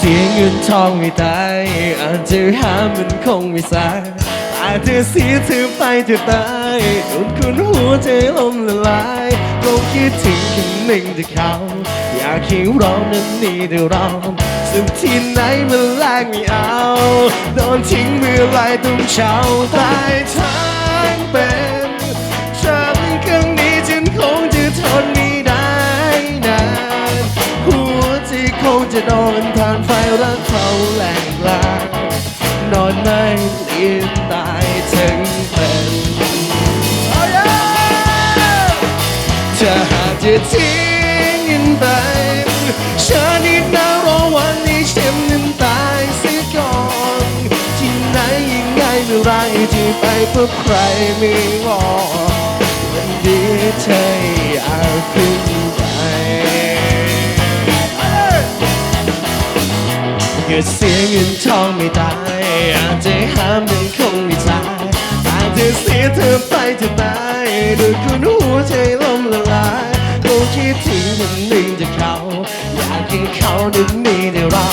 สียเงินทองไม่ตายอาจจะหามันคงไม่สายอาจจะเสียเธอไปจะตายโดนคุณหัวใจล่มละลายลงคิดถึงคนหนึ่งที่เขา อยากให้เรานั้นมีแต่เราสุขที่ไหนมันแลกไม่เอา โดนทิ้งเมื่อไรต้องเช้าตายทั้ง อนไม่เลียนตายถึงเป็นจะหากจะทิ้งกันไปฉันนี่นารอวันนี้ฉันนั้นตายเสียก่อนที่ไหนยังไงเมื่อไรที่ไปเพื่อใครไม่รอวันนี้เธออยากขึ้นไปเกิดเสียเงินทองไม่ตาย อาจจะห้ามมันคงไม่ตายอาจจะเสียเธอไปจะตายด้วยคุณหัวใจล่มละลายคงคิดถึงคนหนึ่งจากเขา อยากให้เขาได้มีแต่เรา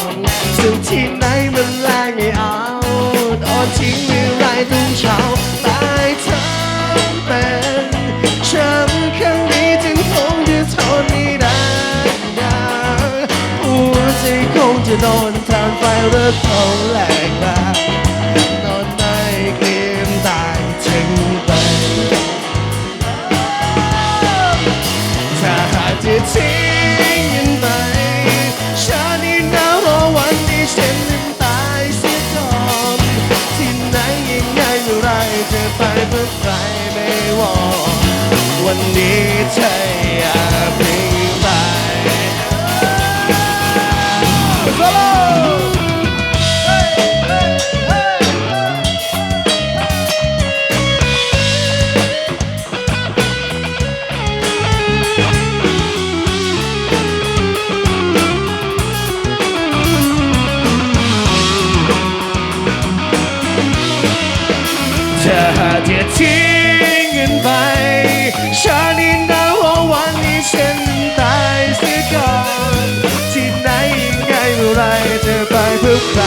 ซึ่งที่ไหนมันแลกไม่เอาตอนทิ้งเมื่อไรต้งเช้าตายทั้งเป็นช้ำครั้งนี้จึงคงจะทนไม่ได้หัวใจคงจะโดนทางไฟเลือดเขาแหลก ถ้าหากจะทิ้งกันไปฉันนี่หนาวว่าวันนี้ฉันตายเสียก่อนที่ไหนยังไงเมื่อไรเธอไปเพื่อใคร